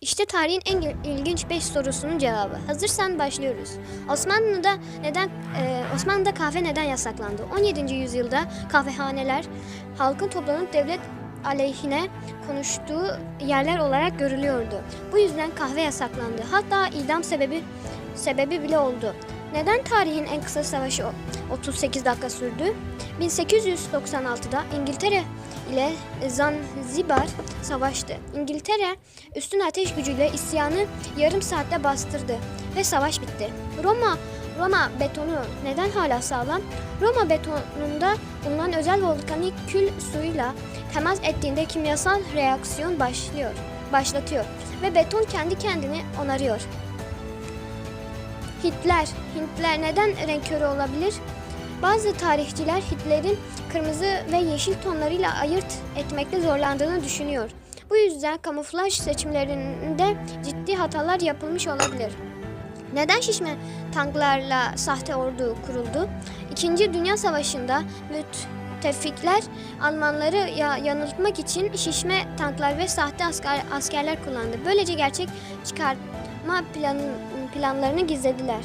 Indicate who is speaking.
Speaker 1: İşte tarihin en il- ilginç 5 sorusunun cevabı. Hazırsan başlıyoruz. Osmanlı'da neden e, Osmanlı'da kahve neden yasaklandı? 17. yüzyılda kahvehaneler halkın toplanıp devlet aleyhine konuştuğu yerler olarak görülüyordu. Bu yüzden kahve yasaklandı. Hatta idam sebebi sebebi bile oldu. Neden tarihin en kısa savaşı o- 38 dakika sürdü? 1896'da İngiltere ile Zanzibar savaştı. İngiltere üstün ateş gücüyle isyanı yarım saatte bastırdı ve savaş bitti. Roma Roma betonu neden hala sağlam? Roma betonunda bulunan özel volkanik kül suyuyla temas ettiğinde kimyasal reaksiyon başlıyor, başlatıyor ve beton kendi kendini onarıyor. Hitler, Hintler neden renk körü olabilir? Bazı tarihçiler Hitler'in kırmızı ve yeşil tonlarıyla ayırt etmekte zorlandığını düşünüyor. Bu yüzden kamuflaj seçimlerinde ciddi hatalar yapılmış olabilir. Neden şişme tanklarla sahte ordu kuruldu? İkinci Dünya Savaşı'nda müttefikler Almanları ya- yanıltmak için şişme tanklar ve sahte asker, askerler kullandı. Böylece gerçek çıkartma plan, planlarını gizlediler.